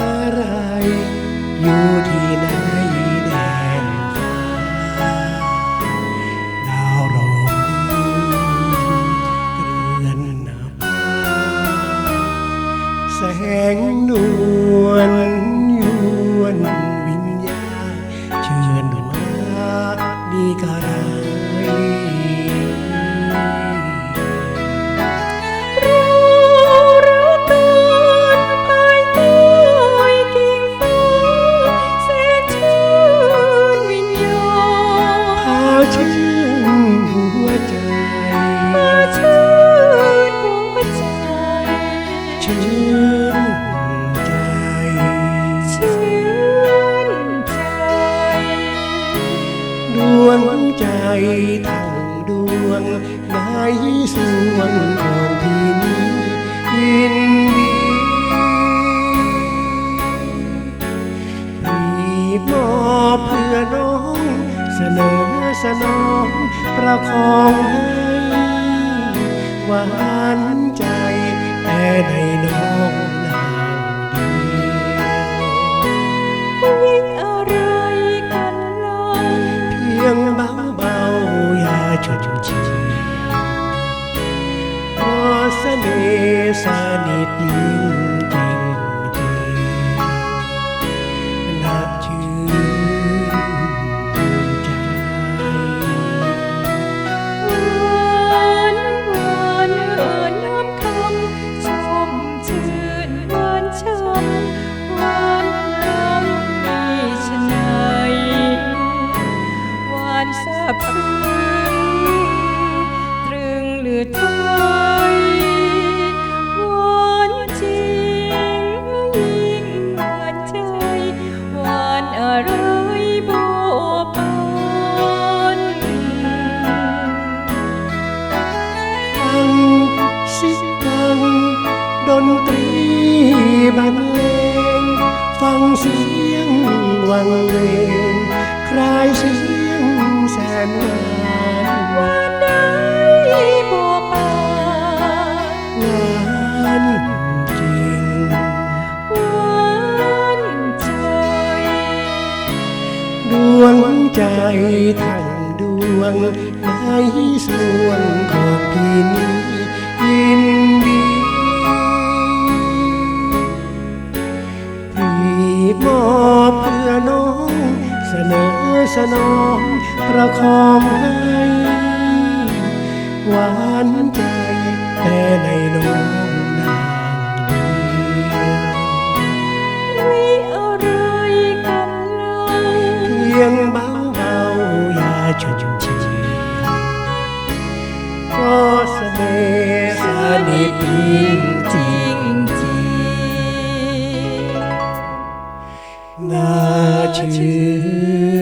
อะไรอยู่ที่ ทั้งดวงในสวงของพี่นี้ยินดีพี่มอบเพื่อน้องเสนอสนองประคองให้หวานใจแต่ในน้อง หวานซาบซึ้งตรึงเหลือไทยหวานจริงยิ่งหวานใจหวานอะไรบัวปนฟังสิฟังดนตรีบรรเลงฟังเสียงวังเวงคลายเสียง นหวานหวานได้บัวป่าหวานจริงหวานใจดวงใจทั้งดวงในส่วนของพี่นี้ยิน สนองประคองให้หวานใจแต่ในน้องนางวิอะไรกันเลยเพียงเบาเบาอย่าชุ่มชียก็เสน่ห์สนิทจริงจริง那句。